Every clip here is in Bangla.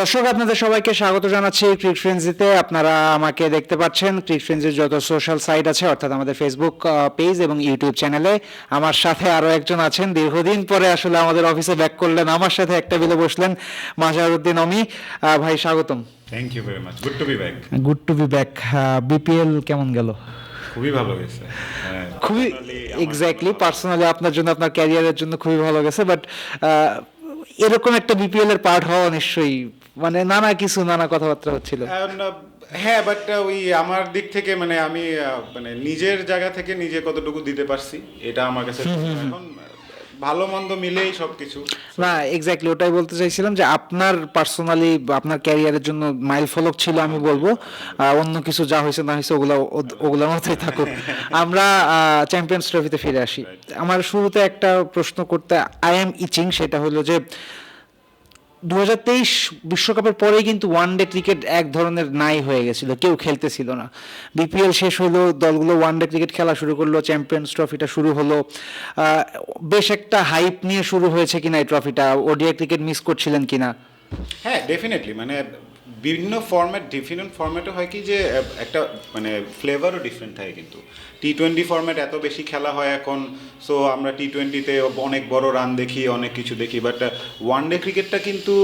দর্শক আপনাদের সবাইকে স্বাগত জানাচ্ছি ক্রিক ফ্রেন্সিতে আপনারা আমাকে দেখতে পাচ্ছেন। ক্রিক ফ্রেন্সির যত সোশ্যাল সাইট আছে অর্থাৎ আমাদের ফেসবুক পেজ এবং ইউটিউব চ্যানেলে আমার সাথে আরও একজন আছেন। দীর্ঘদিন পরে আসলে আমাদের অফিসে ব্যাক করলেন। আমার সাথে একটা বিলে বসলেন মাজারউদ্দিন অমি। ভাই স্বাগতম। Thank you very much good to be back good to be back BPL কেমন গেল? খুবই ভালো গেছে। হ্যাঁ, খুবই এক্স্যাক্টলি পার্সোনালি আপনার জন্য আপনার ক্যারিয়ারের জন্য খুবই ভালো গেছে। বাট এরকম একটা বিপিএল এর পার্ট হওয়া নিশ্চয়ই মানে নানা কিছু নানা কথাবার্তা হচ্ছিল। Uh, হ্যাঁ বাট ওই আমার দিক থেকে মানে আমি মানে নিজের জায়গা থেকে নিজে কতটুকু দিতে পারছি এটা আমার কাছে এখন ভালো মন্দ মিলেই সবকিছু। না এক্স্যাক্টলি ওটাই বলতে চাইছিলাম যে আপনার পার্সোনালি আপনার ক্যারিয়ারের জন্য মাইল ফলক ছিল আমি বলব। অন্য কিছু যা হয়েছে না হয়েছে ওগুলা ওগুলার মতোই থাকুক। আমরা চ্যাম্পিয়ন্স ট্রফিতে ফিরে আসি। আমার শুরুতে একটা প্রশ্ন করতে আই এম ইচিং সেটা হলো যে দু বিশ্বকাপের পরেই কিন্তু ওয়ান ডে ক্রিকেট এক ধরনের নাই হয়ে গেছিল, কেউ খেলতেছিল না। বিপিএল শেষ হলো, দলগুলো ওয়ান ডে ক্রিকেট খেলা শুরু করল চ্যাম্পিয়ন্স ট্রফিটা শুরু হলো। বেশ একটা হাইপ নিয়ে শুরু হয়েছে কিনা এই ট্রফিটা ওডিআই ক্রিকেট মিস করছিলেন কিনা? হ্যাঁ ডেফিনেটলি মানে বিভিন্ন ফরম্যাট ডিফারেন্ট ফরম্যাটে হয় কি যে একটা মানে ফ্লেভারও ডিফারেন্ট থাকে কিন্তু। টি টোয়েন্টি ফরম্যাট এত বেশি খেলা হয় এখন সো আমরা টি টোয়েন্টিতে অনেক বড় রান দেখি অনেক কিছু দেখি বাট ওয়ান ডে ক্রিকেটটা কিন্তু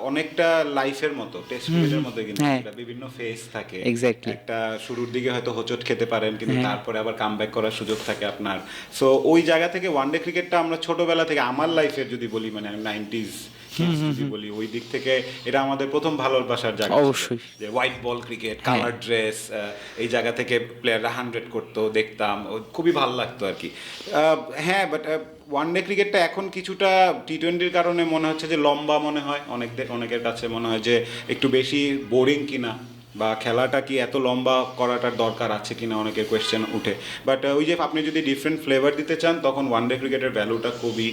অনেকটা লাইফের মতো টেস্ট ক্রিকেটের মতো কিন্তু হ্যাঁ। বিভিন্ন ফেজ থাকে। একটা শুরুর দিকে হয়তো হোচট খেতে পারেন কিন্তু তারপরে আবার কাম করার সুযোগ থাকে আপনার। সো ওই জায়গা থেকে ওয়ান ডে ক্রিকেটটা আমরা ছোটবেলা থেকে আমার লাইফের যদি বলি মানে নাইনটিজ যদি বলি ওই দিক থেকে এটা আমাদের প্রথম ভালোবাসার জায়গা অবশ্যই। যে white ball cricket colour dress এই জায়গা থেকে প্লেয়াররা হান্ড্রেড করতো দেখতাম। খুবই ভালো লাগতো আর কি। আহ, হ্যাঁ বাট ওয়ান ডে ক্রিকেটটা এখন কিছুটা টি টোয়েন্টির কারণে মনে হচ্ছে যে লম্বা মনে হয়। অনেকদের অনেকের কাছে মনে হয় যে একটু বেশি বোরিং কিনা। বা খেলাটা কি এত লম্বা করাটার দরকার আছে কিনা অনেকের কোয়েশ্চেন উঠে। বাট ওই যে আপনি যদি ডিফারেন্ট ফ্লেভার দিতে চান, তখন ওয়ান ডে ক্রিকেটের ভ্যালুটা খুবই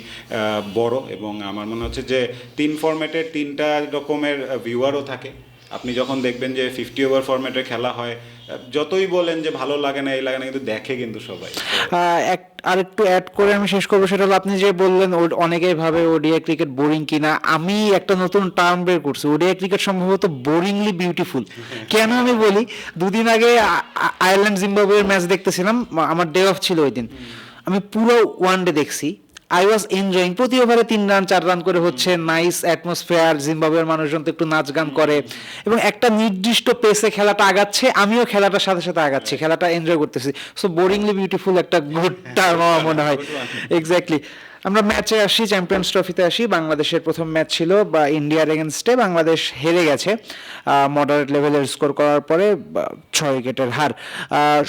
বড় এবং আমার মনে হচ্ছে যে তিন ফর্ম্যাটের তিনটা রকমের ভিউয়ারও থাকে। আপনি যখন দেখবেন যে ফিফটি ওভার ফর্ম্যাটে খেলা হয় যতই বলেন যে ভালো লাগে না, এই লাগে না, কিন্তু দেখে কিন্তু সবাই। আর একটু অ্যাড করে আমি শেষ করব, সেটা হলো আপনি যে বললেন অনেকেই ভাবে ওডিআই ক্রিকেট বোরিং কিনা। আমি একটা নতুন টার্ম বের করছি ওডিআই ক্রিকেট সম্ভবত বোরিংলি বিউটিফুল কেন আমি বলি, দুদিন আগে আয়ারল্যান্ড জিম্বাবুয়ের ম্যাচ দেখতেছিলাম, আমার ডে অফ ছিল ওই দিন। আমি পুরো ওয়ান ডে দেখছি আই ওয়াজ এনজয়িং প্রতি ওভারে তিন রান চার রান করে হচ্ছে নাইস অ্যাটমসফেয়ার জিম্বাবুয়ের মানুষজন তো একটু নাচ গান করে। এবং একটা নির্দিষ্ট পেসে খেলাটা আগাচ্ছে আমিও খেলাটার সাথে সাথে আগাচ্ছি খেলাটা এনজয় করতেছি। সো বোরিংলি বিউটিফুল একটা গুড টার্ম আমার মনে হয়। এক্স্যাক্টলি আমরা ম্যাচে আসি চ্যাম্পিয়ন্স ট্রফিতে আসি। বাংলাদেশের প্রথম ম্যাচ ছিল বা ইন্ডিয়ার এগেনস্টে বাংলাদেশ হেরে গেছে। মডারেট লেভেলের স্কোর করার পরে ছয় উইকেটের হার।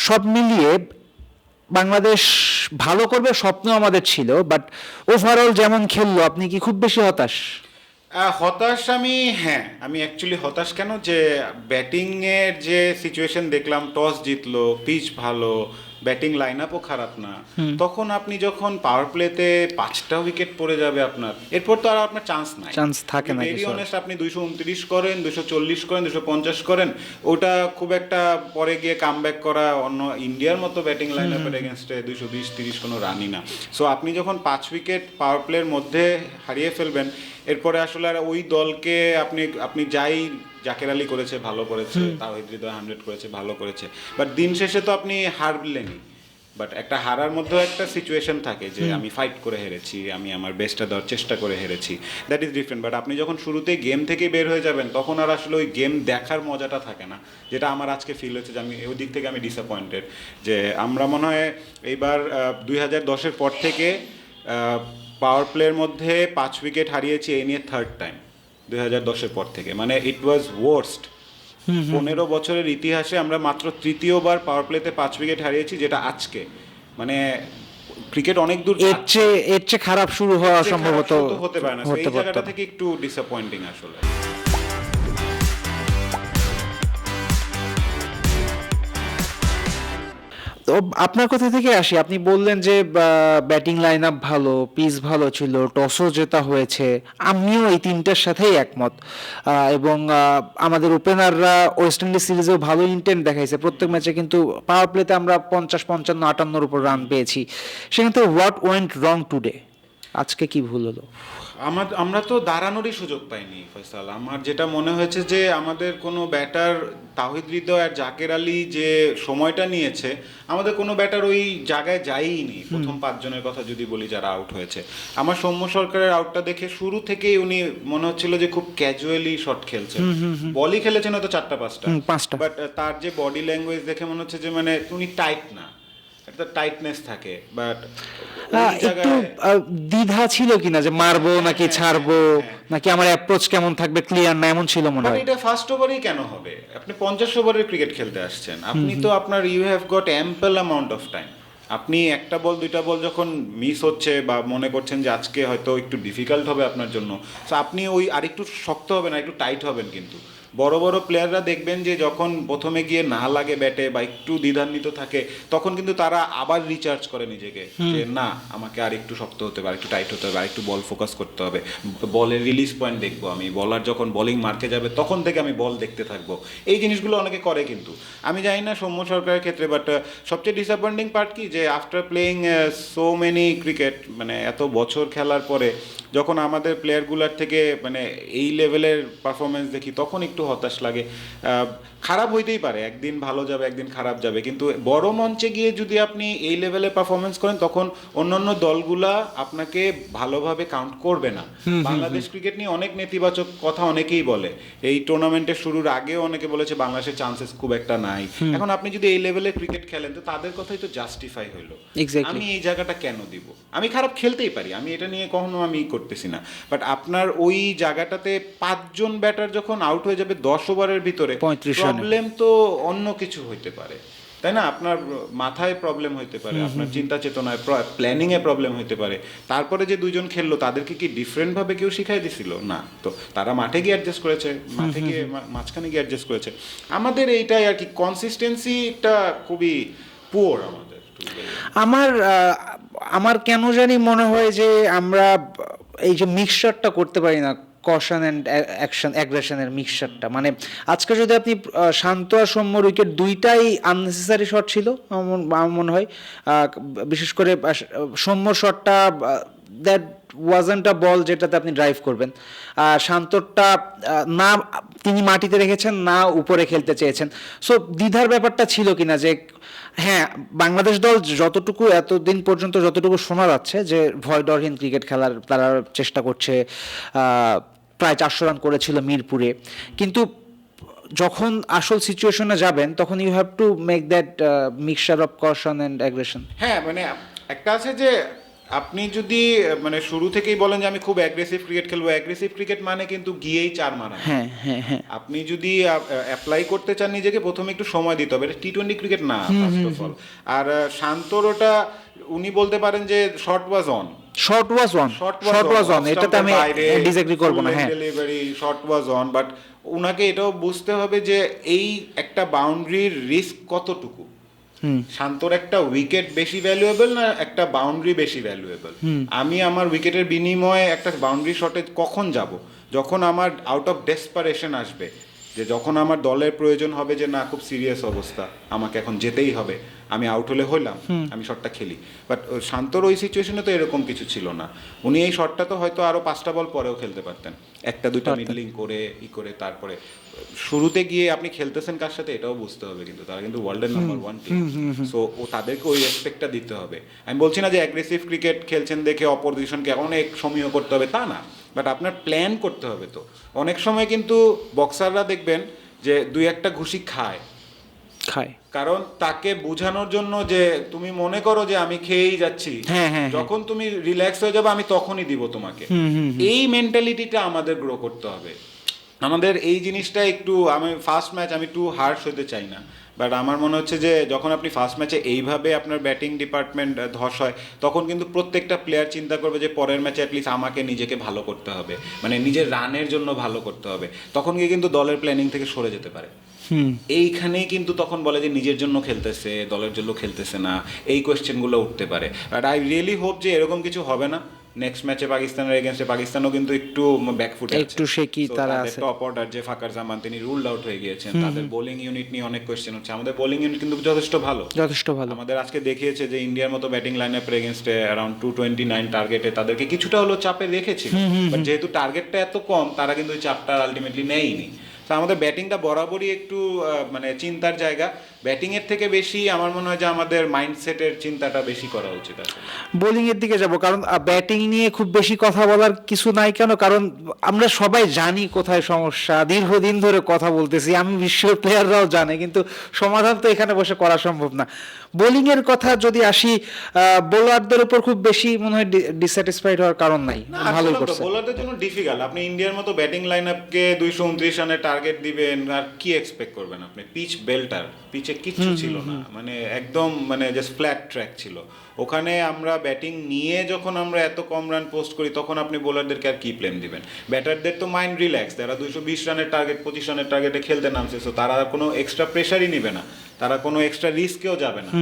সব মিলিয়ে বাংলাদেশ ভালো করবে স্বপ্ন আমাদের ছিল বাট ওভারঅল যেমন খেললো, আপনি কি খুব বেশি হতাশ? হতাশ আমি হ্যাঁ আমি অ্যাকচুয়ালি হতাশ কেন? যে ব্যাটিংয়ের যে সিচুয়েশন দেখলাম টস জিতলো পিচ ভালো ব্যাটিং লাইন আপও খারাপ না। তখন আপনি যখন পাওয়ার প্লেতে পাঁচটা উইকেট পড়ে যাবে আপনার এরপর তো আর আপনার চান্স নাই। Chance থাকে না ভেরি অনেস্ট আপনি দুইশো উনত্রিশ করেন দুশো চল্লিশ করেন দুশো পঞ্চাশ করেন ওটা খুব একটা পরে গিয়ে কাম করা অন্য ইন্ডিয়ার মতো ব্যাটিং লাইন আপের এগেনস্টে দুশো বিশ তিরিশ কোনো রানই না। সো আপনি যখন পাঁচ উইকেট পাওয়ার প্লের মধ্যে হারিয়ে ফেলবেন এরপরে আসলে আর ওই দলকে আপনি আপনি যাই জাকের আলী করেছে ভালো করেছে তাওহিদ হৃদয় হান্ড্রেড করেছে ভালো করেছে। বাট দিন শেষে তো আপনি হারলেনই। বাট একটা হারার মধ্যেও একটা সিচুয়েশন থাকে যে আমি ফাইট করে হেরেছি আমি আমার বেস্টটা দেওয়ার চেষ্টা করে হেরেছি। দ্যাট ইজ ডিফারেন্ট বাট আপনি যখন শুরুতেই গেম থেকে বের হয়ে যাবেন তখন আর আসলে ওই গেম দেখার মজাটা থাকে না। যেটা আমার আজকে ফিল হয়েছে যে আমি ওই দিক থেকে আমি ডিসঅ্যাপয়েন্টেড যে আমরা মনে হয় এইবার দুই হাজার দশের পর থেকে পাওয়ার প্লের মধ্যে পাঁচ উইকেট হারিয়েছি এই নিয়ে থার্ড টাইম দুই হাজার দশের পর থেকে। মানে ইট ওয়াজ ওয়ার্স্ট পনেরো বছরের ইতিহাসে আমরা মাত্র তৃতীয়বার পাওয়ার প্লেতে পাঁচ উইকেট হারিয়েছি যেটা আজকে। মানে ক্রিকেট অনেক দূর এর চেয়ে এর চেয়ে খারাপ শুরু হওয়া সম্ভবত হতে পারে না। সেই এই জায়গাটা থেকে একটু ডিসঅ্যাপয়েন্টিং আসলে। তো আপনার কথা থেকে আসি। আপনি বললেন যে ব্যাটিং লাইন আপ ভালো পিচ ভালো ছিল টসও জেতা হয়েছে। আমিও এই তিনটার সাথেই একমত। এবং আমাদের ওপেনাররা ওয়েস্ট ইন্ডিজ সিরিজেও ভালো ইন্টেন্ট দেখাইছে। প্রত্যেক ম্যাচে কিন্তু পাওয়ার প্লেতে আমরা পঞ্চাশ, পঞ্চান্ন, আটান্নর উপর রান পেয়েছি। সেখান থেকে হোয়াট ওয়েন্ট রং টুডে আজকে কি ভুল হলো? আমার আমরা তো দাঁড়ানোরই সুযোগ পাইনি ফয়সাল। আমার যেটা মনে হয়েছে যে আমাদের কোনো ব্যাটার তাহিদ হৃদয় আর জাকের আলী যে সময়টা নিয়েছে আমাদের কোনো ব্যাটার ওই জায়গায় যায়ইনি প্রথম পাঁচজনের কথা যদি বলি যারা আউট হয়েছে। আমার সৌম্য সরকারের আউটটা দেখে শুরু থেকেই উনি মনে হচ্ছিল যে খুব ক্যাজুয়ালি শট খেলছেন। বলই খেলেছেন হয়তো চারটা পাঁচটা। পাঁচটা। বাট তার যে বডি ল্যাঙ্গুয়েজ দেখে মনে হচ্ছে যে মানে উনি টাইট না। টাইটনেস থাকে বাট একটু দ্বিধা ছিল কিনা যে মারবো নাকি ছাড়বো নাকি আমার অ্যাপ্রোচ কেমন থাকবে ক্লিয়ার না এমন ছিল মনে হয়। এটা ফার্স্ট ওভারেই কেন হবে? আপনি পঞ্চাশ ওভারের ক্রিকেট খেলতে আসছেন। আপনি তো আপনার you have got ample amount of time আপনি একটা বল দুইটা বল যখন মিস হচ্ছে বা মনে করছেন যে আজকে হয়তো একটু ডিফিকাল্ট হবে আপনার জন্য তো আপনি ওই আরেকটু শক্ত হবেন আর একটু টাইট হবেন কিন্তু। বড় বড় প্লেয়াররা দেখবেন যে যখন প্রথমে গিয়ে না লাগে ব্যাটে বা একটু দ্বিধান্বিত থাকে তখন কিন্তু তারা আবার রিচার্জ করে নিজেকে। যে না আমাকে আর একটু শক্ত হতে হবে আর একটু টাইট হতে হবে আর একটু বল ফোকাস করতে হবে। বলের রিলিজ পয়েন্ট দেখব আমি। বলার যখন বলিং মার্কে যাবে তখন থেকে আমি বল দেখতে থাকব। এই জিনিসগুলো অনেকে করে কিন্তু। আমি জানি না সৌম্য সরকারের ক্ষেত্রে বাট সবচেয়ে ডিসঅ্যাপয়েন্টিং পার্ট কি? যে after playing so many cricket মানে এত বছর খেলার পরে যখন আমাদের প্লেয়ারগুলোর থেকে মানে এই লেভেলের পারফরমেন্স দেখি তখন একটু হতাশ লাগে। খারাপ হইতেই পারে একদিন ভালো যাবে একদিন খারাপ যাবে কিন্তু বড় মঞ্চে গিয়ে যদি আপনি এই লেভেলে পারফরমেন্স করেন তখন অন্যান্য দলগুলা আপনাকে ভালোভাবে কাউন্ট করবে না। বাংলাদেশ ক্রিকেট নিয়ে অনেক নেতিবাচক কথা অনেকেই বলে। এই টুর্নামেন্টের শুরুর আগেও অনেকে বলেছে বাংলাদেশের চান্সেস খুব একটা নাই। এখন আপনি যদি এই লেভেলে ক্রিকেট খেলেন তো তাদের কথাই তো জাস্টিফাই হইল। আমি এই জায়গাটা কেন দিব? আমি খারাপ খেলতেই পারি আমি এটা নিয়ে কখনো আমি করতেছি না। বাট আপনার ওই জায়গাটাতে পাঁচজন ব্যাটার যখন আউট হয়ে যাবে দশ ওভারের ভিতরে 35 রানে। প্রবলেম তো অন্য কিছু হইতে পারে। তাই না? আপনার মাথায় প্রবলেম হইতে পারে আপনার চিন্তা চেতনায় প্ল্যানিং এ প্রবলেম হইতে পারে। তারপরে যে দুইজন খেললো তাদেরকে কি ডিফারেন্ট ভাবে কেউ শিখাই দিছিল? না। তো তারা মাঠে গিয়ে অ্যাডজাস্ট করেছে মাঠে গিয়ে মাঝখানে গিয়ে অ্যাডজাস্ট করেছে। আমাদের এইটাই আর কি কনসিস্টেন্সিটা খুবই পুয়ার আমাদের আমার আমার কেন জানি মনে হয় যে আমরা এই যে মিক্সচারটা করতে পারি না কশন অ্যান্ড অ্যাকশন অ্যাগ্রেশনের মিক্সচারটা মানে আজকে যদি আপনি শান্ত আর সৌম্য উইকেট দুইটাই আননেসেসারি শট ছিল, আমার মনে হয় বিশেষ করে সৌম্য শটটা দ্যাট ওয়াজেন্ট আ বল যেটাতে আপনি ড্রাইভ করবেন। শান্তরটা না, তিনি মাটিতে রেখেছেন, না উপরে খেলতে চেয়েছেন। সো দ্বিধার ব্যাপারটা ছিল কিনা যে হ্যাঁ বাংলাদেশ দল যতটুকু, এতদিন পর্যন্ত যতটুকু শোনা যাচ্ছে যে ভয় ডরহীন ক্রিকেট খেলার, তারা চেষ্টা করছে প্রায় চারশো রান করেছিল মিরপুরে। কিন্তু যখন আসল সিচুয়েশনে যাবেন তখন you have to make that mixture of caution and aggression হ্যাঁ মানে একটা আছে যে আপনি যদি মানে শুরু থেকেই বলেন যে আমি খুব অ্যাগ্রেসিভ ক্রিকেট খেলব অ্যাগ্রেসিভ ক্রিকেট মানে কিন্তু গিয়েই চার মারা। হ্যাঁ হ্যাঁ হ্যাঁ। আপনি যদি অ্যাপ্লাই করতে চান নিজেকে প্রথমে একটু সময় দিতে হবে। এটা টি টোয়েন্টি ক্রিকেট না ফার্স্ট অফ অল আর শান্তর ওটা উনি বলতে পারেন যে shot was on shot was on shot was on এটাতে আমি ডিসএগ্রি করব না হ্যাঁ। Delivery shot was on but উনাকে এটাও বুঝতে হবে যে এই একটা বাউন্ডারির রিস্ক কতটুকু? হুম। শান্তর একটা উইকেট বেশি ভ্যালুয়েবল না একটা বাউন্ডারি বেশি ভ্যালুয়েবল আমি আমার উইকেটের বিনিময়ে একটা বাউন্ডারি শটে কখন যাব? যখন আমার আউট অফ ডেসপারেশন আসবে? যে যখন আমার দলের প্রয়োজন হবে যে না খুব সিরিয়াস অবস্থা আমাকে এখন যেতেই হবে আমি আউট হলে হইলাম আমি শটটা খেলি। বাট শান্তর ওই সিচুয়েশনে তো এরকম কিছু ছিল না। উনি এই শটটা তো হয়তো আরও পাঁচটা বল পরেও খেলতে পারতেন। একটা দুইটা মিডলিং করে ই করে তারপরে শুরুতে গিয়ে আপনি খেলতেছেন কার সাথে এটাও বুঝতে হবে কিন্তু তারা কিন্তু ওয়ার্ল্ডের নাম্বার ওয়ান টিম সো ও তাদেরকে ওই রেসপেক্টটা দিতে হবে। আমি বলছি না যে অ্যাগ্রেসিভ ক্রিকেট খেলছেন দেখে অপোজিশনকে অনেক সমীহ করতে হবে। তা না। বাট আপনার প্ল্যান করতে হবে তো। অনেক সময় কিন্তু বক্সাররা দেখবেন যে দুই একটা ঘুষি খায়। খায়। কারণ তাকে বোঝানোর জন্য যে তুমি মনে করো যে আমি খেয়েই যাচ্ছি। হ্যাঁ, হ্যাঁ, হ্যাঁ। যখন তুমি রিল্যাক্স হয়ে যাবে আমি তখনই দিব তোমাকে। এই মেন্টালিটিটা আমাদের গ্রো করতে হবে। আমাদের এই জিনিসটা একটু আমি ফার্স্ট ম্যাচ আমি টু হার্শ হতে চাই না। বাট আমার মনে হচ্ছে যে যখন আপনি ফার্স্ট ম্যাচে এইভাবে আপনার ব্যাটিং ডিপার্টমেন্ট ধস হয় তখন কিন্তু প্রত্যেকটা প্লেয়ার চিন্তা করবে যে পরের ম্যাচে অ্যাটলিস্ট আমাকে নিজেকে ভালো করতে হবে। মানে নিজের রানের জন্য ভালো করতে হবে। তখন গিয়ে কিন্তু দলের প্ল্যানিং থেকে সরে যেতে পারে। এইখানেই কিন্তু তখন বলে যে নিজের জন্য খেলতেছে দলের জন্য খেলতেছে না এই কোয়েশ্চেনগুলো উঠতে পারে। বাট আই রিয়েলি হোপ যে এরকম কিছু হবে না। নেক্সট ম্যাচে পাকিস্তানের এগেনস্টে পাকিস্তানও কিন্তু একটু ব্যাকফুটে একটু shaky তারা আছে। টপ অর্ডার যে ফাকার জামান তিনি রুলড আউট হয়ে গিয়েছেন। তাদের বোলিং ইউনিট নিয়ে অনেক কোয়েশ্চেন হচ্ছে। আমাদের বোলিং ইউনিট কিন্তু যথেষ্ট ভালো। যথেষ্ট ভালো। আমাদের আজকে দেখিয়েছে যে ইন্ডিয়ার মতো ব্যাটিং লাইন আপের এগেনস্টে অ্যারাউন্ড টোয়েন্টি নাইন টার্গেটে তাদেরকে কিছুটা হলো চাপে রেখেছিল। বাট যেহেতু টার্গেটটা এত কম তারা কিন্তু ওই চাপটা আলটিমেটলি নেয়নি। তো আমাদের ব্যাটিংটা বরাবরই একটু মানে চিন্তার জায়গা। ব্যাটিং এর থেকে বেশি আমার মনে হয় যে আমাদের মাইন্ডসেটের চিন্তাটা বেশি করা উচিত আসলে বোলিং এর দিকে যাব কারণ ব্যাটিং নিয়ে খুব বেশি কথা বলার কিছু নাই কেন? কারণ আমরা সবাই জানি কোথায় সমস্যা। দীর্ঘদিন ধরে কথা বলতেছি আমি বিশ্বের প্লেয়াররাও জানে কিন্তু সমাধান তো এখানে বসে করা সম্ভব না। বোলিং এর কথা যদি আসি বোলারদের উপর খুব বেশি মনে হয় ডিস্যাটিসফাইড হওয়ার কারণ নাই। ভালোই করছে। বোলারদের জন্য ডিফিকাল্ট আপনি ইন্ডিয়ার মতো ব্যাটিং লাইন আপকে দুইশো উনত্রিশ রানের টার্গেট দিবেন আর কি এক্সপেক্ট করবেন আপনি? পিচ বেল্টার পিচে কিচ্ছু ছিল না। মানে একদম মানে জাস্ট ফ্ল্যাট ট্র্যাক ছিল। ওখানে আমরা ব্যাটিং নিয়ে যখন আমরা এত কম রান পোস্ট করি তখন আপনি বোলারদেরকে আর কি প্লেন দিবেন। ব্যাটারদের তো মাইন্ড রিল্যাক্স তারা দুইশো বিশ রানের টার্গেট পঁচিশ রানের টার্গেটে খেলতে নামছে সো তারা কোনো এক্সট্রা প্রেশারই নিবে না। তারা কোনো এক্সট্রা রিস্কেও যাবে না।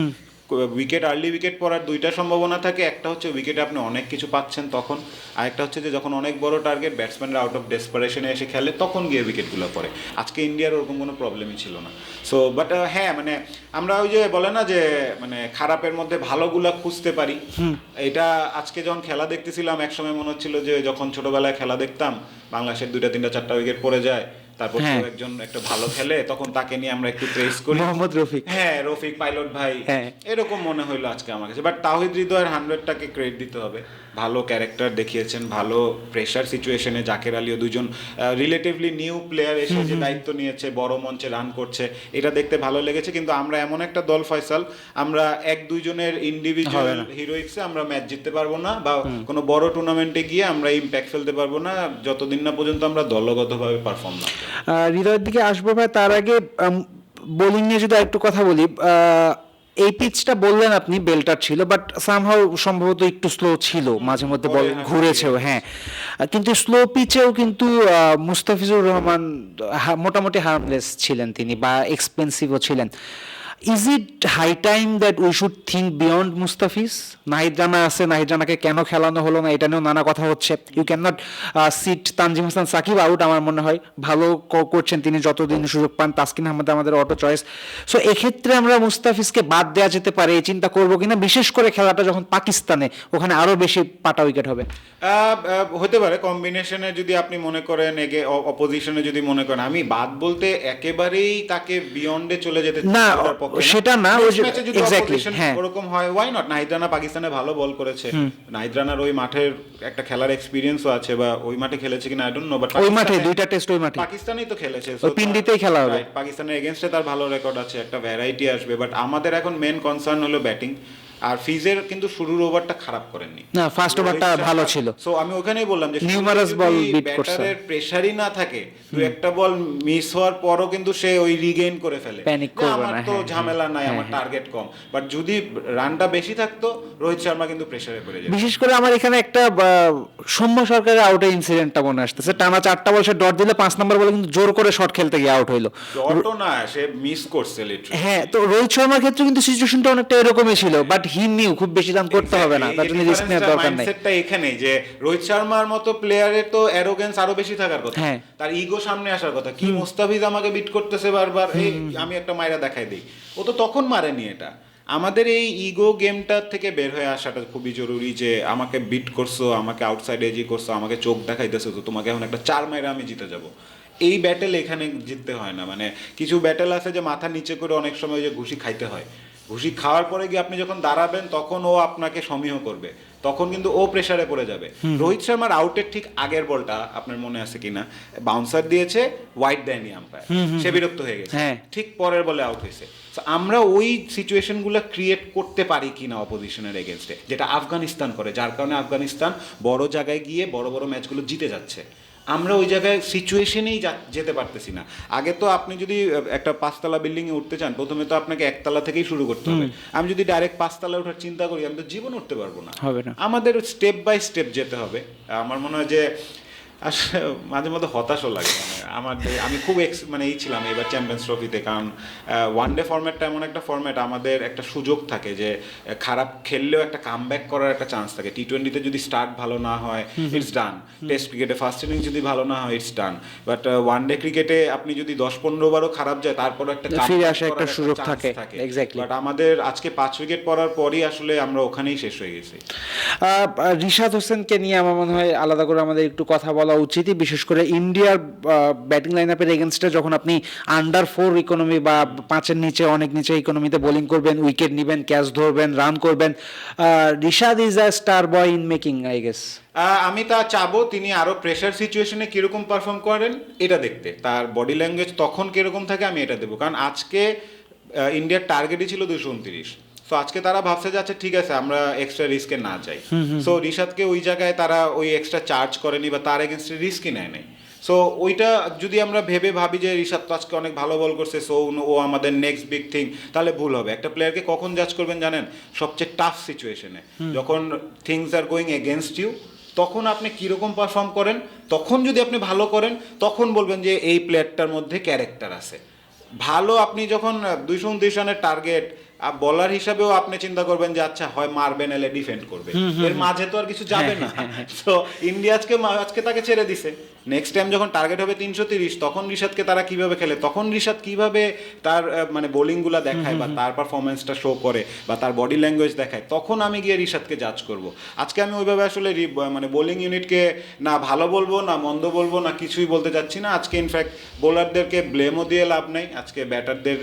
উইকেট আর্লি উইকেট পড়ার দুইটা সম্ভাবনা থাকে। একটা হচ্ছে উইকেটে আপনি অনেক কিছু পাচ্ছেন তখন। আরেকটা হচ্ছে যে যখন অনেক বড় টার্গেট ব্যাটসম্যানরা আউট অফ ডেসপারেশনে এসে খেলে তখন গিয়ে উইকেটগুলো পড়ে। আজকে ইন্ডিয়ার ওরকম কোনো প্রবলেমই ছিল না। সো বাট হ্যাঁ মানে আমরা ওই যে বলে না যে মানে খারাপের মধ্যে ভালোগুলা খুঁজতে পারি। এটা আজকে যখন খেলা দেখতেছিলাম একসময় মনে হচ্ছিল যে যখন ছোটবেলায় খেলা দেখতাম বাংলাদেশের দুইটা তিনটা চারটা উইকেট পড়ে যায়। তারপর হ্যাঁ। কেউ একজন একটা ভালো খেলে তখন তাকে নিয়ে আমরা একটু প্রেস করি মোহাম্মদ রফিক হ্যাঁ রফিক পাইলট ভাই হ্যাঁ। এরকম মনে হইল আজকে আমার কাছে বাট তাহিদ হৃদয়ের হান্ড্রেডটাকে ক্রেডিট দিতে হবে ভালো ক্যারেক্টার দেখিয়েছেন ভালো প্রেশার সিচুয়েশনে জাকের আলীও দুজন রিলেটিভলি নিউ প্লেয়ার এসে যে দায়িত্ব নিয়েছে বড় মঞ্চে রান করছে এটা দেখতে ভালো লেগেছে কিন্তু আমরা এমন একটা দল ফয়সাল আমরা এক দুইজনের ইন্ডিভিজুয়াল হিরোইক্সে আমরা ম্যাচ জিততে পারব না বা কোনো বড় টুর্নামেন্টে গিয়ে আমরা ইম্প্যাক্ট ফেলতে পারব না যতদিন না পর্যন্ত আমরা দলগতভাবে পারফর্ম না হৃদয়ের দিকে আসব ভাই তার আগে বোলিং নিয়ে যদি একটু কথা বলি আহ, এই পিচটা বললেন আপনি বেলটার ছিল বাট সামহাও সম্ভবত একটু স্লো ছিল মাঝে মধ্যে বল ঘুরেছেও হ্যাঁ। কিন্তু স্লো পিচেও কিন্তু মুস্তাফিজুর রহমান মোটামুটি হার্মলেস ছিলেন তিনি বা এক্সপেন্সিভও ছিলেন। Is it high time that we should think beyond Mustafiz Nahid Rana আছে নাহিদ রানাকে কেন খেলানো হলো না? এটা নিয়েও নানা কথা হচ্ছে। You can not sit Tanzim Hasan Sakib out আমার মনে হয়। ভালো করছেন তিনি যতদিন সুযোগ পান। তাসকিন আহমেদ আমাদের অটো চয়েস সো এক্ষেত্রে আমরা মুস্তাফিজকে বাদ দেওয়া যেতে পারে এই চিন্তা করব কিনা? বিশেষ করে খেলাটা যখন পাকিস্তানে ওখানে আরও বেশি পাটা উইকেট হবে। হতে পারে। কম্বিনেশনে যদি আপনি মনে করেন এগে অপোজিশনে যদি মনে করেন আমি বাদ বলতে একেবারেই তাকে বিয়ন্ডে চলে যেতে না, পক্ষে সেটা না, ওই Next যে- match এ যদি exactly, opposition হ্যাঁ। ওরকম হয় ওয়াই নট নাহিদ রানা পাকিস্তানে ভালো বল করেছে। নাহিদ রানার ওই মাঠের একটা খেলার এক্সপিরিয়েন্সও আছে বা ওই মাঠে খেলেছে কিনা আই ডোন্ট নো বাট ওই মাঠে দুইটা টেস্ট ওই মাঠে। পাকিস্তানেই তো খেলেছে ওই পিন্ডিতেই খেলা হবে। পাকিস্তানের এগেইনস্টে তার ভালো রেকর্ড আছে একটা ভ্যারাইটি আসবে বাট আমাদের এখন মেন কনসার্ন হলো ব্যাটিং আর ফিজের কিন্তু শুরুর ওভারটা খারাপ করেননি। না, first ওভারটা ভালো ছিল। সো আমি ওখানেই বললাম যে Numerous ball beat করছে। ব্যাটারের প্রেসারই না থাকে দু একটা বল মিস হওয়ার পরও কিন্তু সে ওই রিগেইন করে ফেলে। যে করবে আমার তো হ্যাঁ, ঝামেলা নাই হ্যাঁ, আমার হ্যাঁ। Target com. বাট যদি রানটা বেশি থাকতো রোহিত শর্মা কিন্তু প্রেসারে পড়ে যেত। বিশেষ করে আমার এখানে একটা সৌম্য সরকারের আউটের ইনসিডেন্টটা মনে আসতেছে। টানা চারটা বল সে ডট দিলে পাঁচ নম্বর বলে কিন্তু জোর করে শট খেলতে গিয়ে আউট হইল। অটো না সে মিস করছে লিটারালি হ্যাঁ তো রোহিত শর্মার ক্ষেত্রে কিন্তু সিচুয়েশনটা অনেকটা এরকমই ছিল। বাট খুব বেশি করতে হবে না তার জন্য রিস্ক নেওয়ার দরকার নাই। মাইন্ডসেটটা এখানে যে রোহিত শর্মার মতো প্লেয়ারের তো অ্যারোগেন্স আরও বেশি থাকার কথা। হ্যাঁ। তার ইগো সামনে আসার কথা। কি মুস্তাফিজ আমাকে বিট করতেছে বারবার এই আমি একটা দেখাই দিই। ও তো তখন মারেনি এটা। আমাদের এই ইগো গেমটা থেকে বের হয়ে আসাটা খুবই জরুরি যে আমাকে বিট করছ আমাকে আউটসাইড এজি করছ আমাকে চোখ দেখাইতেছো তো তোমাকে এখন একটা চার মাইরা আমি জিতে যাব। এই ব্যাটেল এখানে জিততে হয় না। মানে কিছু ব্যাটেল আছে যে মাথা নিচে করে অনেক সময় যে ঘুষি খাইতে হয়। ঘুষি খাওয়ার পরে গিয়ে আপনি যখন দাঁড়াবেন তখন ও আপনাকে সমীহ করবে। তখন কিন্তু ও প্রেসারে পড়ে যাবে। রোহিত শর্মার আউটের ঠিক আগের বলটা আপনার মনে আছে কিনা? বাউন্সার দিয়েছে হোয়াইট দেয়নি আম্পায়ার সে বিরক্ত হয়ে গেছে। হ্যাঁ। ঠিক পরের বলে আউট হয়েছে। আমরা ওই সিচুয়েশনগুলো ক্রিয়েট করতে পারি কিনা অপোজিশনের এগেনস্টে যেটা আফগানিস্তান করে যার কারণে আফগানিস্তান বড় জায়গায় গিয়ে বড় বড় ম্যাচগুলো জিতে যাচ্ছে। আমরা ওই জায়গায় সিচুয়েশনেই যেতে পারতেছি না। আগে তো আপনি যদি একটা পাঁচতলা বিল্ডিং এ উঠতে চান প্রথমে তো আপনাকে একতলা থেকেই শুরু করতে হবে। আমি যদি ডাইরেক্ট পাঁচতলা ওঠার চিন্তা করি আমি তো জীবন উঠতে পারব না। হবে না। আমাদের স্টেপ বাই স্টেপ যেতে হবে। আমার মনে হয় যে আসলে মাঝে মধ্যে হতাশও লাগে। মানে আমার আমি খুব ex- মানে এই ছিলাম এবার চ্যাম্পিয়ন্স ট্রফিতে কারণ ওয়ান ডে ফরম্যাটটা এমন একটা ফরম্যাট আমাদের একটা সুযোগ থাকে যে খারাপ খেললেও একটা কাম করার একটা চান্স থাকে। টি টোয়েন্টিতে যদি স্টার্ট ভালো না হয় ইটস ডান টেস্ট ক্রিকেটে ফার্স্ট ইনিংস যদি ভালো না হয় it's done but one day ক্রিকেটে আপনি যদি দশ পনেরো বারও খারাপ যায় তারপরও একটা ফিরে আসার একটা সুযোগ থাকে। বাট আমাদের আজকে পাঁচ উইকেট পড়ার পরই আসলে আমরা ওখানেই শেষ হয়ে গেছি। রিশাদ হোসেনকে নিয়ে আমার মনে হয় আলাদা করে আমাদের একটু কথা বলা উচিতই, বিশেষ করে ইন্ডিয়ার ব্যাটিং লাইন আপের এগেনস্টে যখন আপনি আন্ডার ফোর ইকোনমি বা পাঁচের নিচে, অনেক নিচে ইকোনমিতে বোলিং করবেন উইকেট নেবেন ক্যাচ ধরবেন রান করবেন Rishad is a star boy in making I guess আমি তা চাবো, তিনি আরও প্রেশার সিচুয়েশনে কীরকম পারফর্ম করেন, এটা দেখতে। তার বডি ল্যাঙ্গুয়েজ তখন কীরকম থাকে, আমি এটা দেবো। কারণ আজকে ইন্ডিয়ার টার্গেটই ছিল দুশো উনত্রিশ। তো আজকে তারা ভাবছে যে আচ্ছা ঠিক আছে আমরা এক্সট্রা রিস্কে না যাই। সো রিশাদকে ওই জায়গায় তারা ওই এক্সট্রা চার্জ করেনি বা তার এগেনস্টে রিস্কই নেয় নাই সো ওইটা যদি আমরা ভেবে ভাবি যে ঋষাদ তো আজকে অনেক ভালো বল করছে সো ও আমাদের নেক্সট বিগ থিং তাহলে ভুল হবে। একটা প্লেয়ারকে কখন জাজ করবেন জানেন? সবচেয়ে টাফ সিচুয়েশনে যখন things are going against you তখন আপনি কীরকম পারফর্ম করেন তখন যদি আপনি ভালো করেন তখন বলবেন যে এই প্লেয়ারটার মধ্যে ক্যারেক্টার আছে। ভালো আপনি যখন দুইশো উনত্রিশ রানের টার্গেট বলার হিসাবেও আপনি চিন্তা করবেন যে আচ্ছা হয় মারবে নাহলে ডিফেন্ড করবে। এর মাঝে তো আর কিছু যাবে না। তো ইন্ডিয়া আজকে আজকে তাকে ছেড়ে দিছে। নেক্সট টাইম যখন টার্গেট হবে তিনশো তিরিশ তখন রিশাদকে তারা কীভাবে খেলে? তখন রিশাদ কীভাবে তার মানে বোলিংগুলো দেখায় বা তার পারফরমেন্সটা শো করে বা তার বডি ল্যাঙ্গুয়েজ দেখায় তখন আমি গিয়ে রিশাদকে জাজ করব। আজকে আমি ওইভাবে আসলে মানে বোলিং ইউনিটকে না ভালো বলব না মন্দ বলব না কিছুই বলতে চাচ্ছি না। আজকে ইনফ্যাক্ট বোলারদেরকে ব্লেমও দিয়ে লাভ নেই। আজকে ব্যাটারদের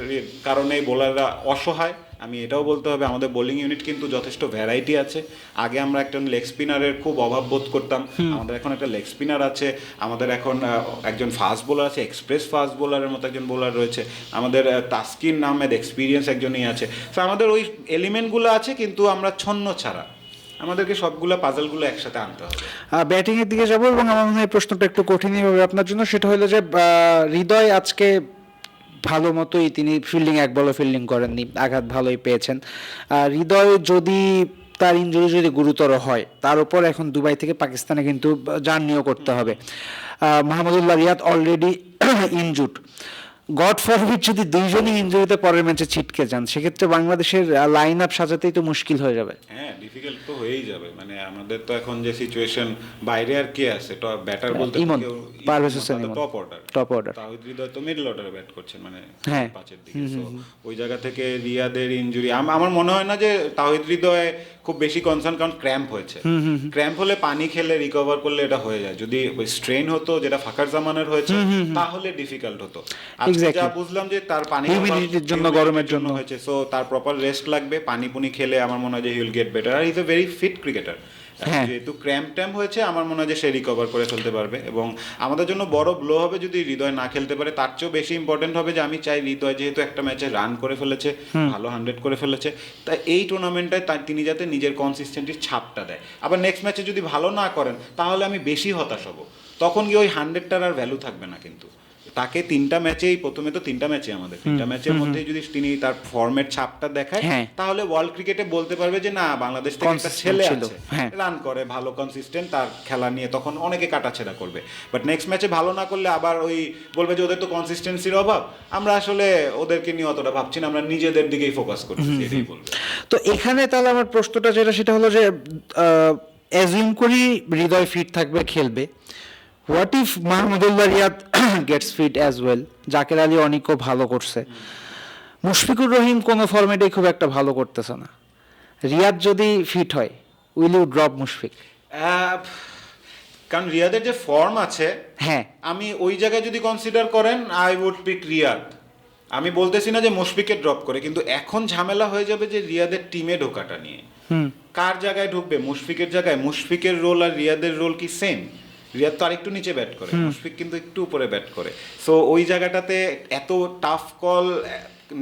কারণেই বোলাররা অসহায়। আমি এটাও বলতে হবে আমাদের বোলিং ইউনিট কিন্তু যথেষ্ট ভ্যারাইটি আছে। আগে আমরা একটা লেগ স্পিনারের খুব অভাব বোধ করতাম। আমাদের এখন একটা লেগ স্পিনার আছে আমাদের এখন একজন ফাস্ট বোলার আছে এক্সপ্রেস ফাস্ট বোলারের মতো একজন বোলার রয়েছে। আমাদের তাসকিন নামের এক্সপিরিয়েন্স একজনই আছে। তো আমাদের ওই এলিমেন্টগুলো আছে কিন্তু আমরা ছন্ন ছাড়া। আমাদেরকে সবগুলো পাজলগুলো একসাথে আনতে হবে। ব্যাটিং এর দিকে যাব এবং আমার মনে হয় প্রশ্নটা একটু কঠিনই হবে আপনার জন্য। সেটা হলো যে হৃদয় আজকে ভালো মতোই তিনি ফিল্ডিং এক বলও ফিল্ডিং করেননি। আঘাত ভালোই পেয়েছেন। আর হৃদয় যদি তার ইঞ্জুরি যদি গুরুতর হয়, তার উপর এখন দুবাই থেকে পাকিস্তানে কিন্তু জার্নিও করতে হবে। Mahmudullah Riyad already injured God forbid যদি দুইজনই ইঞ্জুরিতে পরের ম্যাচে ছিটকে যান সেক্ষেত্রে বাংলাদেশের লাইন আপ সাজাতেই তো মুশকিল হয়ে যাবে। হ্যাঁ ডিফিকাল্ট তো হয়েই যাবে। মানে আমাদের তো এখন যে সিচুয়েশন বাইরে আর কে আছে? তো ব্যাটার বলতে Emon, Parvez Hossain Emon. Top order top order Towhid Hridoy তো মিডল অর্ডারে ব্যাট করছেন মানে হ্যাঁ। পাঁচের দিকে। So, ওই জায়গা থেকে রিয়াদের ইনজুরি আমার মনে হয় না যে তাহিদ হৃদয় খুব বেশি কনসার্ন কারণ ক্র্যাম্প হয়েছে। ক্র্যাম্প হলে পানি খেলে রিকভার করলে এটা হয়ে যায়। যদি ওই স্ট্রেন হতো যেটা ফাঁকার জামানের হয়েছে তাহলে ডিফিকাল্ট হতো। যা বুঝলাম যে তার পানি Humidity র জন্য, গরমের জন্য। হয়েছে। সো তার প্রপার রেস্ট লাগবে পানি পুনি খেলে আমার মনে হয় যে get better R is a very fit cricketer. যেহেতু ক্র্যাম্প ট্যাম্প হয়েছে আমার মনে হয় যে সে রিকভার করে ফেলতে পারবে। এবং আমাদের জন্য বড় ব্লো হবে যদি হৃদয় না খেলতে পারে। তার চেয়েও বেশি ইম্পর্টেন্ট হবে যে আমি চাই হৃদয় যেহেতু একটা ম্যাচে রান করে ফেলেছে ভালো হান্ড্রেড করে ফেলেছে। তাই এই টুর্নামেন্টটায় তার তিনি যাতে নিজের কনসিস্টেন্টির ছাপটা দেয়। আবার নেক্সট ম্যাচে যদি ভালো না করেন তাহলে আমি বেশি হতাশ হব। তখন কি ওই হান্ড্রেডটার আর ভ্যালু থাকবে না কিন্তু। তাকে তিনটা ম্যাচেই প্রথমে তো তিনটা ম্যাচে আমাদের। তিনটা ম্যাচের মধ্যে যদি তিনি তার ফর্মের ছাপটা দেখায় হ্যাঁ। তাহলে ওয়ার্ল্ড ক্রিকেটে বলতে পারবে যে না বাংলাদেশ থেকে একটা ছেলে আছে। হ্যাঁ। রান করে ভালো কনসিস্টেন্ট তার খেলা নিয়ে তখন অনেকে কাটাছেড়া করবে। বাট নেক্সট ম্যাচে ভালো না করলে আবার ওই বলবে যে ওদের তো কনসিস্টেন্সির অভাব। আমরা আসলে ওদেরকে নিয়ে অতটা ভাবছি না আমরা নিজেদের দিকেই ফোকাস করছি এটাই বলবে। তো এখানে তাহলে আমার প্রশ্নটা যেটা সেটা হলো যে অ্যাজিউম করি হৃদয় ফিট থাকবে খেলবে। What if Mahmudullah Riyad gets fit as well Jaker Ali অনেকও ভালো করছে। মুশফিকুর রহিম কোনো ফরম্যাটে খুব একটা ভালো করতেছে না। রিয়াদ যদি ফিট হয় উইল ইউ ড্রপ মুশফিক? কারণ রিয়াদের যে ফর্ম আছে হ্যাঁ। আমি ওই জায়গায় যদি কনসিডার করেন আই উড পিক রিয়াদ। আমি বলতেছি না যে মুশফিকে ড্রপ করে কিন্তু এখন ঝামেলা হয়ে যাবে যে রিয়াদের টিমে ঢোকাটা নিয়ে। কার জায়গায় ঢুকবে? মুশফিকের জায়গায়? মুশফিকের রোল আর রিয়াদের রোল কি সেম রিয়াদ তো আরেকটু নিচে ব্যাট করে মুশফিক কিন্তু একটু উপরে ব্যাট করে। সো ওই জায়গাটাতে এত টাফ কল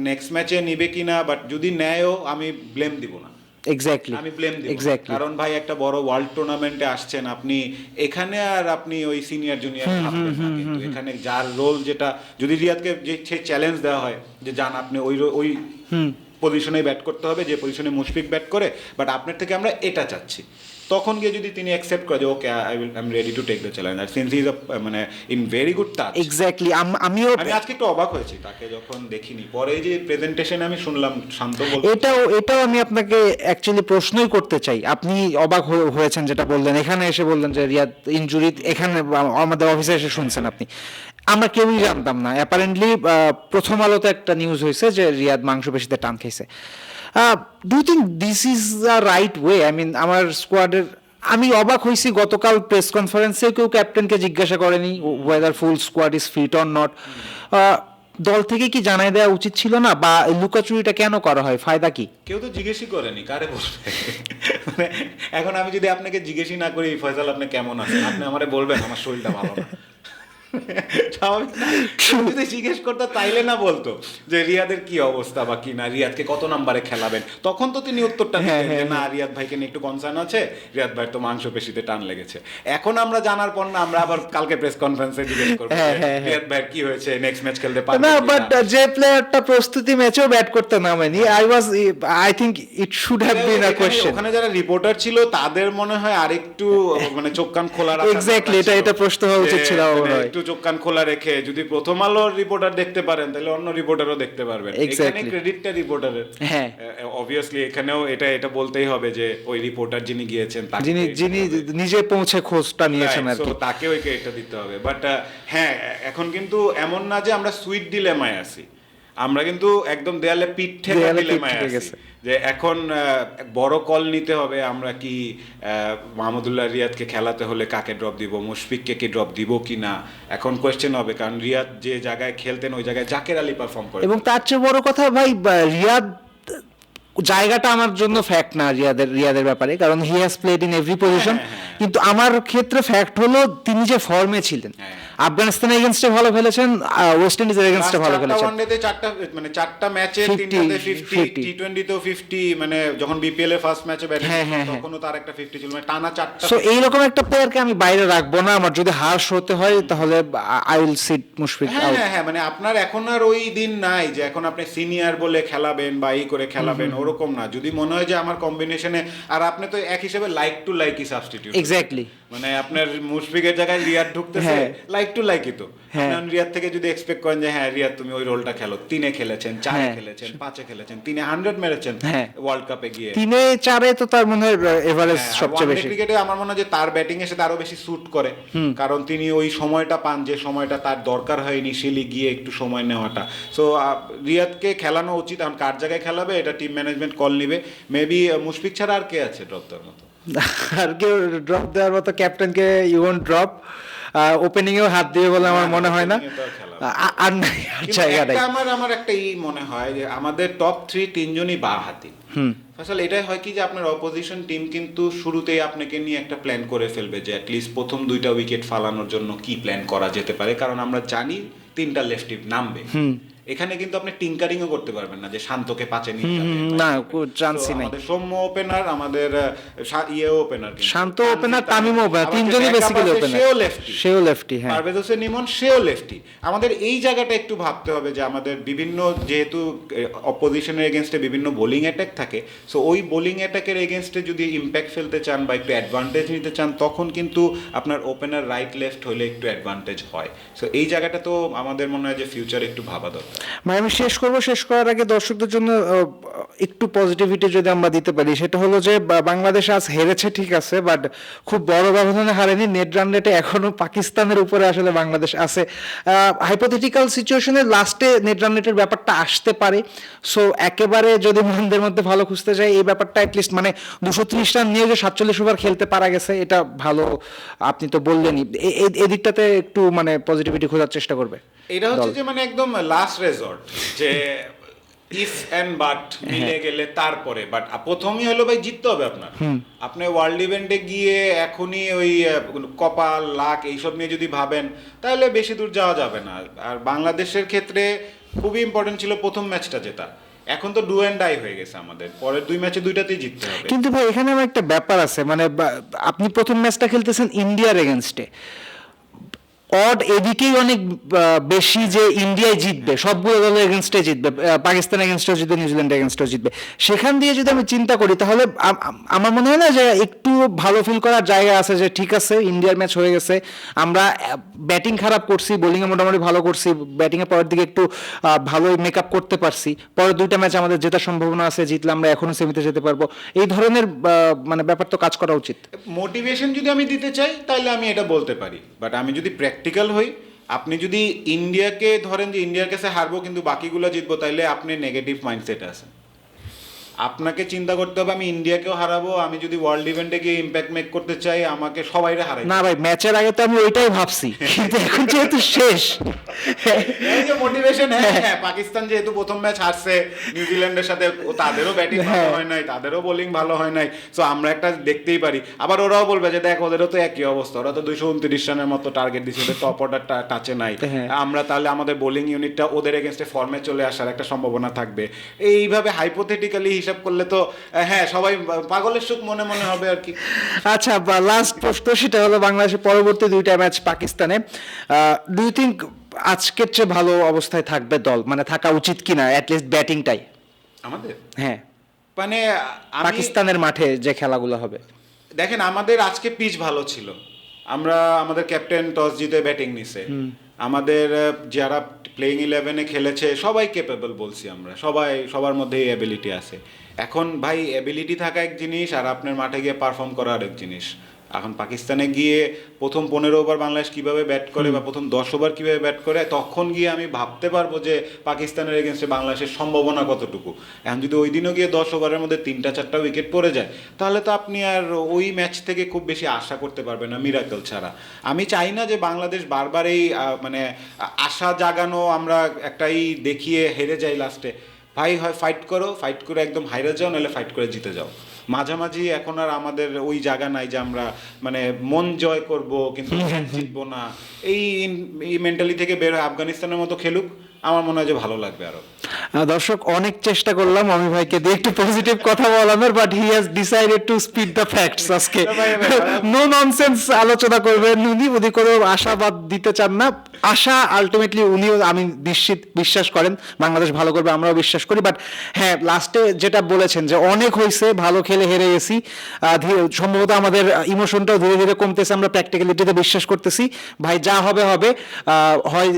নেক্সট ম্যাচে নিবে কিনা বাট যদি নেয়ও আমি ব্লেম দিব না। এক্স্যাক্টলি আমি ব্লেম দিব। এক্স্যাক্টলি কারণ ভাই একটা বড় ওয়ার্ল্ড টুর্নামেন্টে আসছেন আপনি এখানে আর আপনি ওই সিনিয়র জুনিয়র কিন্তু এখানে যার রোল যেটা যদি রিয়াদকে যে চ্যালেঞ্জ দেওয়া হয় যে যান আপনি ওই ওই পজিশনে ব্যাট করতে হবে যে পজিশনে মুশফিক ব্যাট করে বাট আপনার থেকে আমরা এটা চাচ্ছি। তখন গিয়ে যদি তিনি অ্যাকসেপ্ট করে যে okay I will I am ready to take the challenge R since is মানে in very good touch exactly আমিও আমি আজকে একটু অবাক হয়েছি তাকে যখন দেখিনি। পরে যে প্রেজেন্টেশন আমি শুনলাম শান্ত বল এটাও এটাও আমি আপনাকে অ্যাকচুয়ালি প্রশ্নই করতে চাই। আপনি অবাক হয়ে- হয়েছেন যেটা বললেন। এখানে এসে বললেন যে রিয়াদ ইনজুরি এখানে আমাদের অফিসে এসে শুনছেন আপনি। আমরা কেউই জানতাম না। অ্যাপারেন্টলি প্রথম আলোতে একটা নিউজ হয়েছে যে রিয়াদ মাংসপেশিতে টান খেয়েছে। Do think this is the right way I mean আমার স্কোয়াডের আমি অবাক হয়েছি গতকাল প্রেস কনফারেন্সে কেউ ক্যাপ্টেনকে জিজ্ঞাসা করেনি whether full squad is fit or not দল থেকে কি জানাই দেওয়া উচিত ছিল না? বা লুকাচুরিটা কেন করা হয়? ফায়দা কি? কেউ তো জিজ্ঞেসই করেনি, কারে বলবে? মানে এখন আমি যদি আপনাকে জিজ্ঞেসই না করি, ফয়সাল আপনি কেমন আছেন? আপনি আমারে বলবেন, আমার শরীরটা ভালো না। স্বাভাবিক যদি জিজ্ঞেস করতো তাইলে না বলতো যে রিয়াদের কি অবস্থা বা কি না রিয়াদকে কত নাম্বারে খেলাবেন? তখন তো তিনি উত্তরটা হ্যাঁ, দিতেন না রিয়াদ ভাইকে নিয়ে একটু কনসার্ন আছে। রিয়াদ ভাইয়ের তো টান লেগেছে। এখন আমরা জানার পর না আমরা আবার কালকে প্রেস কনফারেন্সে জিজ্ঞেস করব হ্যাঁ, হ্যাঁ, হ্যাঁ। রিয়াদ ভাইয়ের কি হয়েছে? নেক্সট ম্যাচ খেলতে পারবে না বাট যে প্লেয়ারটা প্রস্তুতি ম্যাচেও ব্যাট করতে নামেনি I was I think it should have been a question ওখানে যারা রিপোর্টার ছিল তাদের মনে হয় আরেকটু মানে চোখ কান খোলা রাখা দরকার এটা- এটা প্রশ্ন হওয়া উচিত ছিল আমার মানে হয়। একটু চোখ কান খোলা রেখে যদি প্রথম আলোর রিপোর্টার দেখতে পারেন তাহলে অন্য রিপোর্টারও দেখতে পারবেন। এখানে ক্রেডিটটা রিপোর্টারের হ্যাঁ। অবভিয়াসলি এখানেও এটা এটা বলতেই হবে যে ওই রিপোর্টার যিনি গিয়েছেন তাকে যিনি যিনি নিজে পৌঁছে খোঁজটা নিয়েছেন আর তাকে ওই ক্রেডিটটা দিতে হবে। বাট হ্যাঁ এখন কিন্তু এমন না যে আমরা সুইট ডিলেমায় আছি। আমরা কিন্তু একদম দেয়ালে পিঠ ঠেকা গেছে। যে এখন বড় কল নিতে হবে আমরা কি মাহমুদুল্লাহ রিয়াদকে খেলাতে হলে কাকে ড্রপ দিব মুশফিককে কি ড্রপ দিব কি না এখন কোয়েশ্চেন হবে কারণ রিয়াদ যে জায়গায় খেলতেন ওই জায়গায় জাকের আলী পারফর্ম করে এবং তার চেয়ে বড় কথা ভাই রিয়াদ জায়গাটা আমার জন্য ফ্যাক্ট না রিয়াদের রিয়াদের ব্যাপারে কারণ he has played in every position. কিন্তু আমার ক্ষেত্রে ফ্যাক্ট হলো তিনি যে ফর্মে ছিলেন হ্যাঁ। আফগানিস্তানের এগেনস্টে ভালো খেলেছেন ওয়েস্ট ইন্ডিজের এগেনস্টে ভালো খেলেছেন। ওয়ানডেতে চারটা মানে চারটা ম্যাচে তিনটাতে 50 50 টি টোয়েন্টিতেও 50 মানে যখন বিপিএল এর ফার্স্ট ম্যাচে ব্যাটিং হ্যাঁ, হ্যাঁ, হ্যাঁ। তখনও তার একটা 50 ছিল মানে টানা চারটা সো এইরকম একটা প্লেয়ারকে আমি বাইরে রাখব না আমার যদি হার্শ হতে হয় তাহলে আই উইল সিট মুশফিক হ্যাঁ আউট হ্যাঁ হ্যাঁ মানে আপনার এখন আর ওই দিন নাই যে এখন আপনি সিনিয়র বলে খেলাবেন বা এই করে খেলাবেন ওরকম না। যদি মনে হয় যে আমার কম্বিনেশনে আর আপনি তো এক হিসেবে লাইক টু লাইকই সাবস্টিটিউট এক্স্যাক্টলি মানে আপনার মুশফিকের জায়গায় রিয়াদ ঢুকতেছে হ্যাঁ। লাইক টু লাইকই তো। হ্যাঁ। রিয়াদ থেকে যদি এক্সপেক্ট করেন যে হ্যাঁ রিয়াদ তুমি ওই রোলটা খেলো। তিনে খেলেছেন চারে হ্যাঁ। খেলেছেন পাঁচে খেলেছেন তিনে হান্ড্রেড মেরেছেন হ্যাঁ। ওয়ার্ল্ড কাপে গিয়ে। তিনে চারে তো তার মনে হয় এভারেজ হ্যাঁ, সবচেয়ে বেশি। ক্রিকেটে আমার মনে হয় যে তার ব্যাটিং এর সাথে আরও বেশি স্যুট করে। কারণ তিনি ওই সময়টা পান যে সময়টা তার দরকার হয় ইনিশিয়ালি গিয়ে একটু সময় নেওয়াটা। সো রিয়াদকে খেলানো উচিত। এখন কার জায়গায় খেলাবে এটা টিম ম্যানেজমেন্ট কল নিবে। মেবি মুশফিক ছাড়া আর কে আছে ড্রপ দেওয়ার মতো? আর কেউ ড্রপ দেওয়ার মতো ক্যাপ্টেনকে ইউন ড্রপ ওপেনিং এও হাত দিয়ে বলে আমার মনে হয় না। আর নাই আর জায়গা নাই। আমার আমার একটা ই মনে হয় যে আমাদের টপ থ্রি তিনজনই বা হাতি। আসলে এটাই হয় কি যে আপনার অপোজিশন টিম কিন্তু শুরুতেই আপনাকে নিয়ে একটা প্ল্যান করে ফেলবে যে অ্যাটলিস্ট প্রথম দুইটা উইকেট ফালানোর জন্য কি প্ল্যান করা যেতে পারে। কারণ আমরা জানি তিনটা লেফটি নামবে। এখানে কিন্তু আপনি টিঙ্কারিংও করতে পারবেন না যে শান্তকে পাঁচে নিয়ে না, So, কোনো chance ই নাই। আমাদের সৌম্য ওপেনার আমাদের ইয়ে opener Shanto opener Tamim opener তিনজনই বেসিক্যালি ওপেনার সেও লেফটি সেও লেফটি হ্যাঁ। পারভেজ হোসেন ইমন সেও লেফটি আমাদের এই জায়গাটা একটু ভাবতে হবে যে আমাদের বিভিন্ন যেহেতু অপোজিশনের এগেনস্টে বিভিন্ন বোলিং অ্যাটাক থাকে সো ওই বোলিং অ্যাটাকের এগেনস্টে যদি ইম্প্যাক্ট ফেলতে চান বা একটু অ্যাডভান্টেজ নিতে চান তখন কিন্তু আপনার ওপেনার রাইট লেফট হলে একটু অ্যাডভান্টেজ হয়। সো এই জায়গাটা তো আমাদের মনে হয় যে ফিউচার একটু ভাবা দরকার। মানে আমি শেষ করব শেষ করার আগে দর্শকদের জন্য একটু পজিটিভিটি যদি আমরা দিতে পারি সেটা হলো যে বাংলাদেশ আজ হেরেছে ঠিক আছে বাট খুব বড় ব্যবধানে হারেনি নেট রান রেটে এখনও পাকিস্তানের উপরে আসলে বাংলাদেশ আছে। হাইপোথেটিক্যাল সিচুয়েশনে লাস্টে নেট রান রেটের ব্যাপারটা আসতে পারে সো একেবারে যদি মনদের মধ্যে ভালো খুঁজতে চাই এই ব্যাপারটা অ্যাটলিস্ট মানে দুশো ত্রিশ রান নিয়ে যে সাতচল্লিশ ওভার খেলতে পারা গেছে এটা ভালো আপনি তো বললেনই। এদিকটাতে একটু মানে পজিটিভিটি খোঁজার চেষ্টা করবে এটা হচ্ছে যে মানে একদম লাস্ট রেজর্ট যে ইফ এন্ড বাট মিলে গেলে তারপরে বাট প্রথমই হলো ভাই জিততে হবে আপনার। আপনি ওয়ার্ল্ড ইভেন্টে গিয়ে এখনই ওই কপাল লাক এইসব নিয়ে যদি ভাবেন তাহলে বেশি দূর যাওয়া যাবে না। আর বাংলাদেশের ক্ষেত্রে খুবই ইম্পর্টেন্ট ছিল প্রথম ম্যাচটা জেতা। এখন তো ডু অ্যান্ড ডাই হয়ে গেছে আমাদের। পরের দুই ম্যাচে দুইটাতেই জিততে হবে। কিন্তু ভাই এখানে আমার একটা ব্যাপার আছে মানে আপনি প্রথম ম্যাচটা খেলতেছেন ইন্ডিয়ার এগেনস্টে অড এদিকেই অনেক বেশি যে ইন্ডিয়ায় জিতবে, সবগুলো দলের এগেনস্টে জিতবে পাকিস্তান এগেনস্টেও জিতবে নিউজিল্যান্ড এগেনস্টেও জিতবে। সেখান দিয়ে যদি আমি চিন্তা করি, তাহলে আম- আম- আমার মনে হয় না যে একটু ভালো ফিল করার জায়গা আছে যে ঠিক আছে ইন্ডিয়ার ম্যাচ হয়ে গেছে, আমরা ব্যাটিং খারাপ করছি বোলিংয়ে মোটামুটি ভালো করছি ব্যাটিংয়ে পরের দিকে একটু ভালো মেক আপ করতে পারছি। পরের দুইটা ম্যাচ আমাদের জেতার সম্ভাবনা আছে, জিতলে আমরা এখনও সেমিতে যেতে পারব। এই ধরনের মানে ব্যাপার তো কাজ করা উচিত। মোটিভেশন যদি আমি দিতে চাই তাহলে আমি এটা বলতে পারি। বাট আমি যদি প্র্যাকটিক্যাল হই, আপনি যদি ইন্ডিয়াকে ধরেন যে ইন্ডিয়ার কাছে হারবো, কিন্তু বাকিগুলো জিতবো, তাইলে আপনি নেগেটিভ মাইন্ডসেট আছেন। আপনাকে চিন্তা করতে হবে আমি ইন্ডিয়াকেও হারাবো আমি যদি ওয়ার্ল্ড ইভেন্টে গিয়ে ইম্প্যাক্ট মেক করতে চাই আমাকে সবাইরে হারাই না ভাই ম্যাচের আগে তো আমি ওইটাই ভাবছি কিন্তু এখন যেহেতু শেষ। এই যে মোটিভেশন হ্যাঁ হ্যাঁ। পাকিস্তান যেহেতু প্রথম ম্যাচ হারছে নিউজিল্যান্ডের সাথে তাদেরও ব্যাটিং ভালো হ্যাঁ। হয় নাই তাদেরও বোলিং ভালো হয় নাই সো আমরা একটা দেখতেই পারি। আবার ওরাও বলবে যে দেখ ওদেরও তো একই অবস্থা ওরা তো দুইশো উনত্রিশ রানের মতো টার্গেট দিচ্ছে ওদের টপ অর্ডারটা টাচে নাই। হ্যাঁ। আমরা তাহলে আমাদের বোলিং ইউনিটটা ওদের এগেনস্টে ফর্মে চলে আসার একটা সম্ভাবনা থাকবে। এইভাবে হাইপোথেটিক্যালি হিসাব করলে তো হ্যাঁ সবাই পাগলের সুখ মনে মনে হবে আর কি। আচ্ছা লাস্ট প্রশ্ন সেটা হলো বাংলাদেশের পরবর্তী দুইটা ম্যাচ পাকিস্তানে। ডু ইউ থিঙ্ক আজকের চেয়ে ভালো অবস্থায় থাকবে দল? মানে থাকা উচিত কিনা অ্যাটলিস্ট ব্যাটিংটাই আমাদের? হ্যাঁ। মানে পাকিস্তানের মাঠে যে খেলাগুলো হবে। দেখেন আমাদের আজকে পিচ ভালো ছিল। আমরা আমাদের ক্যাপ্টেন টস জিতে ব্যাটিং নিছে। আমাদের যারা প্লেইং ইলেভেনে খেলেছে, সবাই কেপেবল বলছি আমরা। সবাই, সবার মধ্যে এই অ্যাবিলিটি আছে। এখন ভাই অ্যাবিলিটি থাকা এক জিনিস আর আপনার মাঠে গিয়ে পারফর্ম করা আরেক জিনিস। এখন পাকিস্তানে গিয়ে প্রথম পনেরো ওভার বাংলাদেশ কীভাবে ব্যাট করে বা প্রথম দশ ওভার কীভাবে ব্যাট করে তখন গিয়ে আমি ভাবতে পারব যে পাকিস্তানের এগেনস্টে বাংলাদেশের সম্ভাবনা কতটুকু। এখন যদি ওই দিনও গিয়ে দশ ওভারের মধ্যে তিনটা চারটা উইকেট পড়ে যায় তাহলে তো আপনি আর ওই ম্যাচ থেকে খুব বেশি আশা করতে পারবেন না মিরাকল ছাড়া। আমি চাই না যে বাংলাদেশ বারবার এই মানে আশা জাগানো আমরা একটাই দেখিয়ে হেরে যাই লাস্টে ভাই হয় ফাইট করো ফাইট করে একদম হাইরে যাও নাহলে ফাইট করে জিতে যাও। মাঝামাঝি এখন আর আমাদের ওই জায়গা নাই যে আমরা মানে মন জয় করব কিন্তু জিতবো না। এই এই মেন্টালি থেকে বের হয়ে আফগানিস্তানের মতো খেলুক। আমার মনে হয় যে ভালো লাগবে আরও। দর্শক অনেক চেষ্টা করলাম অমি ভাইকে দিয়ে একটু পজিটিভ কথা বলানোর but he has decided to speed the facts আজকে। না ননসেন্স আলোচনা করবেন উনি উনি কোনো আশাবাদ দিতে চান না। আশা আলটিমেটলি উনিও আমি নিশ্চিত বিশ্বাস করেন বাংলাদেশ ভালো করবে আমরাও বিশ্বাস করি বাট হ্যাঁ লাস্টে যেটা বলেছেন যে অনেক হয়েছে ভালো খেলে হেরে গেছি। সম্ভবত আমাদের ইমোশনটাও ধীরে ধীরে কমতেছে আমরা প্র্যাকটিক্যালিটিতে বিশ্বাস করতেছি। ভাই যা হবে হবে। আহ, হয়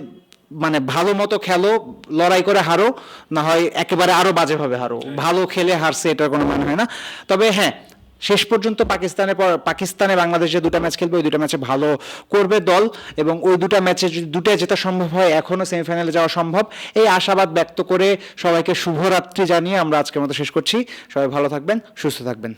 মানে ভালো মতো খেলো লড়াই করে হারো না হয় একেবারে আরও বাজেভাবে হারো। ভালো খেলে হারছে এটার কোনো মানে হয় না। তবে হ্যাঁ শেষ পর্যন্ত পাকিস্তানের পর পাকিস্তানে বাংলাদেশ যে দুটো ম্যাচ খেলবে ওই দুটো ম্যাচে ভালো করবে দল এবং ওই দুটো ম্যাচে যদি দুটায় জেতা সম্ভব হয় এখনও সেমিফাইনালে যাওয়া সম্ভব। এই আশাবাদ ব্যক্ত করে সবাইকে শুভরাত্রি জানিয়ে আমরা আজকের মতো শেষ করছি। সবাই ভালো থাকবেন সুস্থ থাকবেন।